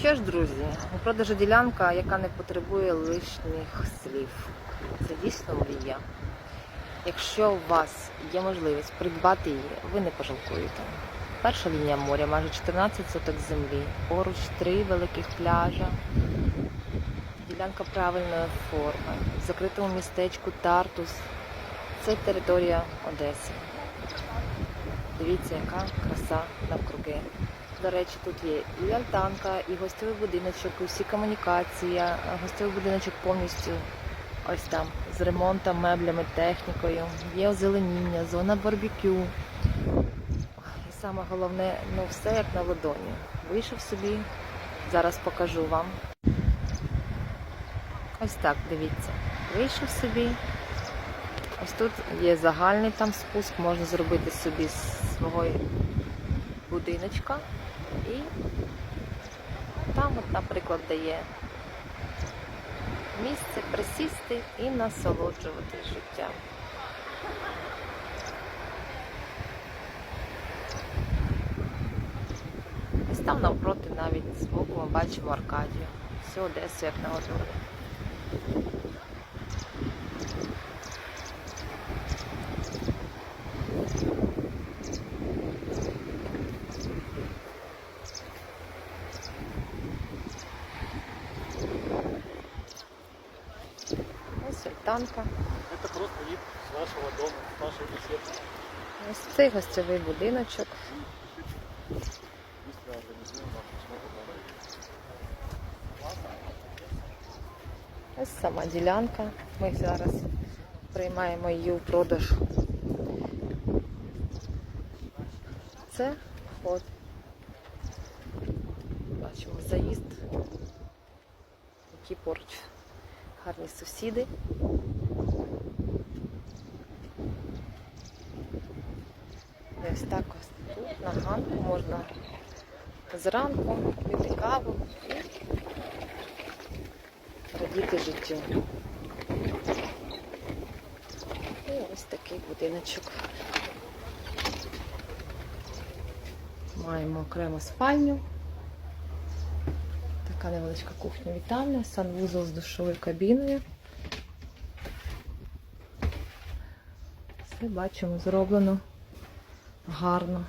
Що ж, друзі, у продажу ділянка, яка не потребує лишніх слів. Це дійсно мрія. Якщо у вас є можливість придбати її, ви не пожалкуєте. Перша лінія моря, майже 14 соток землі, поруч три великих пляжа, ділянка правильної форми, в закритому містечку Тартус. Це територія Одеси. Дивіться, яка краса. До речі, тут є і альтанка, і гостьовий будиночок, і всі комунікації. а Гостьовий будиночок повністю ось там з ремонтом, меблями, технікою. Є озеленіння, зона барбекю. І саме головне, ну все як на ладоні. Вийшов собі, зараз покажу вам. Ось так, дивіться. Вийшов собі. Ось тут є загальний там спуск, можна зробити собі свого будиночка. І там, от, наприклад, дає місце присісти і насолоджувати життям. Ось там навпроти навіть збоку ми бачимо Аркадію. Всю Одесу як на ладоні. Ось альтанка. Это просто вид с вашего дома, с вашей беседы. Ось цей гостьовий будиночок. Быстро организуем вам посмотрим на Ось сама ділянка. Ми зараз приймаємо її у продаж. Це вход. Бачимо заїзд. Які поруч гарні сусіди. І ось так ось тут на ганку можна зранку пити каву і радіти життю. І ось такий будиночок. Маємо окрему спальню. Така невеличка кухня вітальня, санвузол з душовою кабіною. Все бачимо, зроблено гарно.